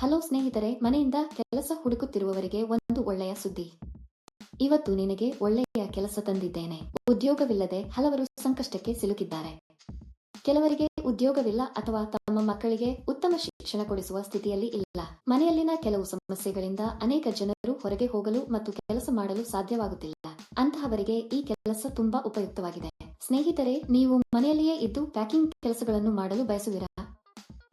Hello ಸ್ನೇಹಿತರೆ, ಮನೆಯಿಂದ ಕೆಲಸ ಹುಡುಕುತ್ತಿರುವವರಿಗೆ ಒಂದು ಒಳ್ಳೆಯ ಸುದ್ದಿ. ಇವತ್ತು ನಿನಗೆ ಒಳ್ಳೆಯ ಕೆಲಸ ತಂದಿದ್ದೇನೆ. ಉದ್ಯೋಗವಿಲ್ಲದೆ ಹಲವರು ಸಂಕಷ್ಟಕ್ಕೆ ಸಿಲುಕಿದ್ದಾರೆ. ಕೆಲವರಿಗೆ ಉದ್ಯೋಗವಿಲ್ಲ ಅಥವಾ ತಮ್ಮ ಮಕ್ಕಳಿಗೆ ಉತ್ತಮ ಶಿಕ್ಷಣ ಕೊಡಿಸುವ ಸ್ಥಿತಿಯಲ್ಲಿ ಇಲ್ಲ. ಮನೆಯಲ್ಲಿನ ಕೆಲವು ಸಮಸ್ಯೆಗಳಿಂದ ಅನೇಕ ಜನರು ಹೊರಗೆ ಹೋಗಲು ಮತ್ತು ಕೆಲಸ ಮಾಡಲು ಸಾಧ್ಯವಾಗುತ್ತಿಲ್ಲ. ಅಂತಹವರಿಗೆ ಈ ಕೆಲಸ ತುಂಬಾ ಉಪಯುಕ್ತವಾಗಿದೆ. ಸ್ನೇಹಿತರೆ, ನೀವು ಮನೆಯಲ್ಲಿಯೇ ಇದ್ದು ಪ್ಯಾಕಿಂಗ್ ಕೆಲಸಗಳನ್ನು ಮಾಡಲು ಬಯಸುವಿರಾ?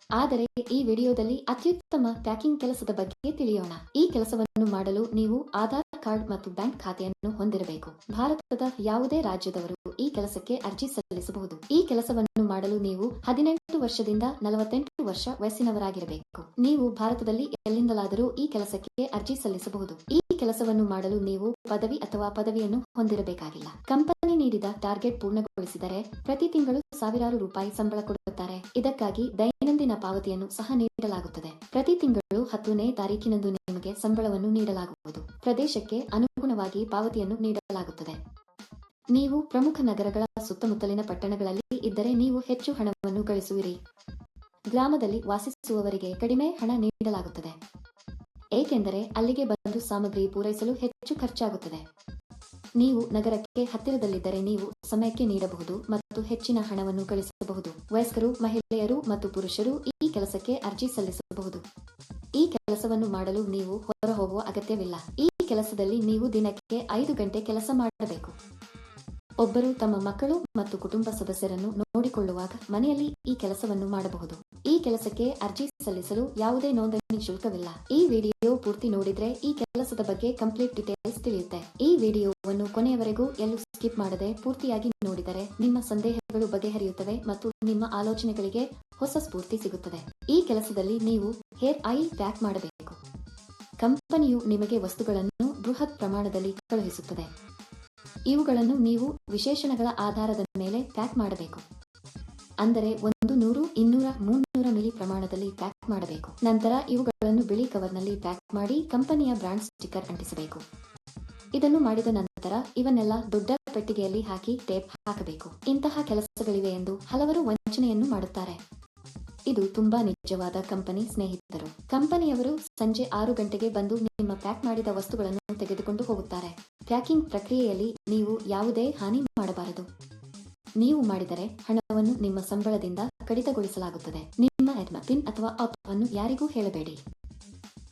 ಆದರೆ ಈ ವಿಡಿಯೋದಲ್ಲಿ ಅತ್ಯುತ್ತಮ ಪ್ಯಾಕಿಂಗ್ ಕೆಲಸದ ಬಗ್ಗೆ ತಿಳಿಯೋಣ. ಈ ಕೆಲಸವನ್ನು ಮಾಡಲು ನೀವು ಆಧಾರ್ ಕಾರ್ಡ್ ಮತ್ತು ಬ್ಯಾಂಕ್ ಖಾತೆಯನ್ನು ಹೊಂದಿರಬೇಕು. ಭಾರತದ ಯಾವುದೇ ರಾಜ್ಯದವರು ಈ ಕೆಲಸಕ್ಕೆ ಅರ್ಜಿ ಸಲ್ಲಿಸಬಹುದು ಈ ಕೆಲಸವನ್ನು ಮಾಡಲು ನೀವು ಹದಿನೆಂಟು ವರ್ಷದಿಂದ ನಲವತ್ತೆಂಟು ವರ್ಷ ವಯಸ್ಸಿನವರಾಗಿರಬೇಕು. ನೀವು ಭಾರತದಲ್ಲಿ ಎಲ್ಲಿಂದಲಾದರೂ ಈ ಕೆಲಸಕ್ಕೆ ಅರ್ಜಿ ಸಲ್ಲಿಸಬಹುದು. ಈ ಕೆಲಸವನ್ನು ಮಾಡಲು ನೀವು ಪದವಿ ಅಥವಾ ಪದವಿಯನ್ನು ಹೊಂದಿರಬೇಕಾಗಿಲ್ಲ. ಕಂಪನಿ ನೀಡಿದ ಟಾರ್ಗೆಟ್ ಪೂರ್ಣಗೊಳಿಸಿದರೆ ಪ್ರತಿ ತಿಂಗಳು ಸಾವಿರಾರು ರೂಪಾಯಿ ಸಂಬಳ ಕೊಡುತ್ತಾರೆ. ಇದಕ್ಕಾಗಿ ದೈನಂದಿನ ಪಾವತಿಯನ್ನು ಸಹ ನೀಡಲಾಗುತ್ತದೆ. ಪ್ರತಿ ತಿಂಗಳು ಹತ್ತನೇ ತಾರೀಕಿನಂದು ನಿಮಗೆ ಸಂಬಳವನ್ನು ನೀಡಲಾಗುವುದು. ಪ್ರದೇಶಕ್ಕೆ ಅನುಗುಣವಾಗಿ ಪಾವತಿಯನ್ನು ನೀಡಲಾಗುತ್ತದೆ. ನೀವು ಪ್ರಮುಖ ನಗರಗಳ ಸುತ್ತಮುತ್ತಲಿನ ಪಟ್ಟಣಗಳಲ್ಲಿ ಇದ್ದರೆ ನೀವು ಹೆಚ್ಚು ಹಣವನ್ನು ಗಳಿಸುವಿರಿ ಗ್ರಾಮದಲ್ಲಿ ವಾಸಿಸುವವರಿಗೆ ಕಡಿಮೆ ಹಣ ನೀಡಲಾಗುತ್ತದೆ. ಏಕೆಂದರೆ ಅಲ್ಲಿಗೆ ಬಂದು ಸಾಮಗ್ರಿ ಪೂರೈಸಲು ಹೆಚ್ಚು ಖರ್ಚಾಗುತ್ತದೆ. ನೀವು ನಗರಕ್ಕೆ ಹತ್ತಿರದಲ್ಲಿದ್ದರೆ ನೀವು ಸಮಯಕ್ಕೆ ನೀಡಬಹುದು ಮತ್ತು ಹೆಚ್ಚಿನ ಹಣವನ್ನು ಗಳಿಸಬಹುದು ವಯಸ್ಕರು, ಮಹಿಳೆಯರು ಮತ್ತು ಪುರುಷರು ಈ ಕೆಲಸಕ್ಕೆ ಅರ್ಜಿ ಸಲ್ಲಿಸಬಹುದು. ಈ ಕೆಲಸವನ್ನು ಮಾಡಲು ನೀವು ಹೊರ ಹೋಗುವ ಅಗತ್ಯವಿಲ್ಲ. ಈ ಕೆಲಸದಲ್ಲಿ ನೀವು ದಿನಕ್ಕೆ ಐದು ಗಂಟೆ ಕೆಲಸ ಮಾಡಬೇಕು. ಒಬ್ಬರು ತಮ್ಮ ಮಕ್ಕಳು ಮತ್ತು ಕುಟುಂಬ ಸದಸ್ಯರನ್ನು ನೋಡಿಕೊಳ್ಳುವಾಗ ಮನೆಯಲ್ಲಿ ಈ ಕೆಲಸವನ್ನು ಮಾಡಬಹುದು. ಈ ಕೆಲಸಕ್ಕೆ ಅರ್ಜಿ ಸಲ್ಲಿಸಲು ಯಾವುದೇ ನೋಂದಣಿ ಶುಲ್ಕವಿಲ್ಲ. ಈ ವಿಡಿಯೋ ಪೂರ್ತಿ ನೋಡಿದ್ರೆ ಈ ಕೆಲಸದ ಬಗ್ಗೆ ಕಂಪ್ಲೀಟ್ ಡೀಟೇಲ್ಸ್ ತಿಳಿಯುತ್ತೆ. ಈ ವಿಡಿಯೋವನ್ನು ಕೊನೆಯವರೆಗೂ ಎಲ್ಲೂ ಸ್ಕಿಪ್ ಮಾಡದೆ ಪೂರ್ತಿಯಾಗಿ ನೋಡಿದರೆ ನಿಮ್ಮ ಸಂದೇಹಗಳು ಬಗೆಹರಿಯುತ್ತವೆ ಮತ್ತು ನಿಮ್ಮ ಆಲೋಚನೆಗಳಿಗೆ ಹೊಸ ಸ್ಫೂರ್ತಿ ಸಿಗುತ್ತದೆ. ಈ ಕೆಲಸದಲ್ಲಿ ನೀವು ಹೇರ್ ಆಯಿಲ್ ಪ್ಯಾಕ್ ಮಾಡಬೇಕು. ಕಂಪನಿಯು ನಿಮಗೆ ವಸ್ತುಗಳನ್ನು ಬೃಹತ್ ಪ್ರಮಾಣದಲ್ಲಿ ಕಳುಹಿಸುತ್ತದೆ. ಇವುಗಳನ್ನು ನೀವು ವಿಶೇಷಣಗಳ ಆಧಾರದ ಮೇಲೆ ಪ್ಯಾಕ್ ಮಾಡಬೇಕು. ಅಂದರೆ ಒಂದು ನೂರು, ಇನ್ನೂರ, ಮುನ್ನೂರ ಮಿಲಿ ಪ್ರಮಾಣದಲ್ಲಿ ಪ್ಯಾಕ್ ಮಾಡಬೇಕು. ನಂತರ ಇವುಗಳನ್ನು ಬಿಳಿ ಕವರ್ನಲ್ಲಿ ಪ್ಯಾಕ್ ಮಾಡಿ ಕಂಪನಿಯ ಬ್ರಾಂಡ್ ಸ್ಟಿಕ್ಕರ್ ಅಂಟಿಸಬೇಕು. ಇದನ್ನು ಮಾಡಿದ ನಂತರ ಇವನ್ನೆಲ್ಲ ದೊಡ್ಡ ಪೆಟ್ಟಿಗೆಯಲ್ಲಿ ಹಾಕಿ ಟೇಪ್ ಹಾಕಬೇಕು. ಇಂತಹ ಕೆಲಸಗಳಿವೆ ಎಂದು ಹಲವರು ವಂಚನೆಯನ್ನು ಮಾಡುತ್ತಾರೆ. ಇದು ತುಂಬಾ ನಿಜವಾದ ಕಂಪನಿ ಸ್ನೇಹಿತರು. ಕಂಪನಿಯವರು ಸಂಜೆ ಆರು ಗಂಟೆಗೆ ಬಂದು ನಿಮ್ಮ ಪ್ಯಾಕ್ ಮಾಡಿದ ವಸ್ತುಗಳನ್ನು ತೆಗೆದುಕೊಂಡು ಹೋಗುತ್ತಾರೆ. ಪ್ಯಾಕಿಂಗ್ ಪ್ರಕ್ರಿಯೆಯಲ್ಲಿ ನೀವು ಯಾವುದೇ ಹಾನಿ ಮಾಡಬಾರದು. ನೀವು ಮಾಡಿದರೆ ಹಣವನ್ನು ನಿಮ್ಮ ಸಂಬಳದಿಂದ ಕಡಿತಗೊಳಿಸಲಾಗುತ್ತದೆ. ನಿಮ್ಮ ಎಡ್ಮ ಪಿನ್ ಅಥವಾ ಆಪ್ ಅನ್ನು ಯಾರಿಗೂ ಹೇಳಬೇಡಿ.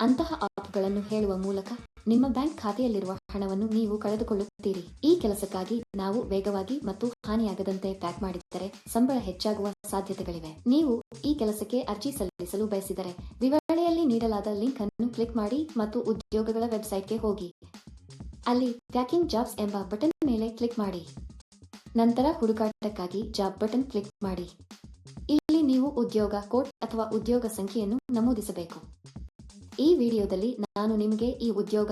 ಅಂತಹ ಆಪ್ಗಳನ್ನು ಹೇಳುವ ಮೂಲಕ ನಿಮ್ಮ ಬ್ಯಾಂಕ್ ಖಾತೆಯಲ್ಲಿರುವ ಹಣವನ್ನು ನೀವು ಕಳೆದುಕೊಳ್ಳುತ್ತೀರಿ. ಈ ಕೆಲಸಕ್ಕಾಗಿ ನಾವು ವೇಗವಾಗಿ ಮತ್ತು ಹಾನಿಯಾಗದಂತೆ ಪ್ಯಾಕ್ ಮಾಡಿದ್ದರೆ ಸಂಬಳ ಹೆಚ್ಚಾಗುವ ಸಾಧ್ಯತೆಗಳಿವೆ. ನೀವು ಈ ಕೆಲಸಕ್ಕೆ ಅರ್ಜಿ ಸಲ್ಲಿಸಲು ಬಯಸಿದರೆ ವಿವರಣೆಯಲ್ಲಿ ನೀಡಲಾದ ಲಿಂಕ್ ಅನ್ನು ಕ್ಲಿಕ್ ಮಾಡಿ ಮತ್ತು ಉದ್ಯೋಗಗಳ ವೆಬ್ಸೈಟ್ಗೆ ಹೋಗಿ. ಅಲ್ಲಿ ಪ್ಯಾಕಿಂಗ್ ಜಾಬ್ಸ್ ಎಂಬ ಬಟನ್ ಮೇಲೆ ಕ್ಲಿಕ್ ಮಾಡಿ. ನಂತರ ಹುಡುಕಾಟಕ್ಕಾಗಿ ಜಾಬ್ ಬಟನ್ ಕ್ಲಿಕ್ ಮಾಡಿ. ಇಲ್ಲಿ ನೀವು ಉದ್ಯೋಗ ಕೋಡ್ ಅಥವಾ ಉದ್ಯೋಗ ಸಂಖ್ಯೆಯನ್ನು ನಮೂದಿಸಬೇಕು. ಈ ವಿಡಿಯೋದಲ್ಲಿ ನಾನು ನಿಮಗೆ ಈ ಉದ್ಯೋಗ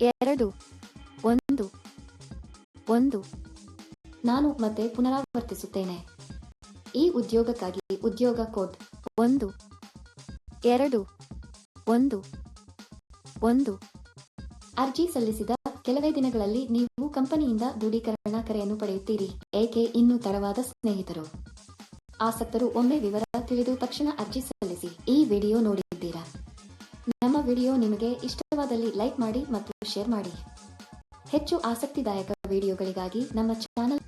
ಎರಡು, ಒಂದು ಒಂದು. ನಾನು ಮತ್ತೆ ಪುನರಾವರ್ತಿಸುತ್ತೇನೆ. ಈ ಉದ್ಯೋಗಕ್ಕಾಗಿ ಉದ್ಯೋಗ ಕೋಡ್ ಒಂದು, ಎರಡು, ಒಂದು ಒಂದು. ಅರ್ಜಿ ಸಲ್ಲಿಸಿದ ಕೆಲವೇ ದಿನಗಳಲ್ಲಿ ನೀವು ಕಂಪನಿಯಿಂದ ದೃಢೀಕರಣ ಕರೆಯನ್ನು ಪಡೆಯುತ್ತೀರಿ, ಏಕೆ ಇನ್ನೂ ತಡವಾದ ಸ್ನೇಹಿತರು? ಆಸಕ್ತರು ಒಮ್ಮೆ ವಿವರ ತಿಳಿದು ತಕ್ಷಣ ಅರ್ಜಿ ಸಲ್ಲಿಸಿ ಈ ವಿಡಿಯೋ ನೋಡಿದ್ದೀರಾ? ನಮ್ಮ ವಿಡಿಯೋ ನಿಮಗೆ ಇಷ್ಟವಾದಲ್ಲಿ ಲೈಕ್ ಮಾಡಿ ಮತ್ತು ಶೇರ್ ಮಾಡಿ. ಹೆಚ್ಚು ಆಸಕ್ತಿದಾಯಕ ವಿಡಿಯೋಗಳಿಗಾಗಿ ನಮ್ಮ ಚಾನಲ್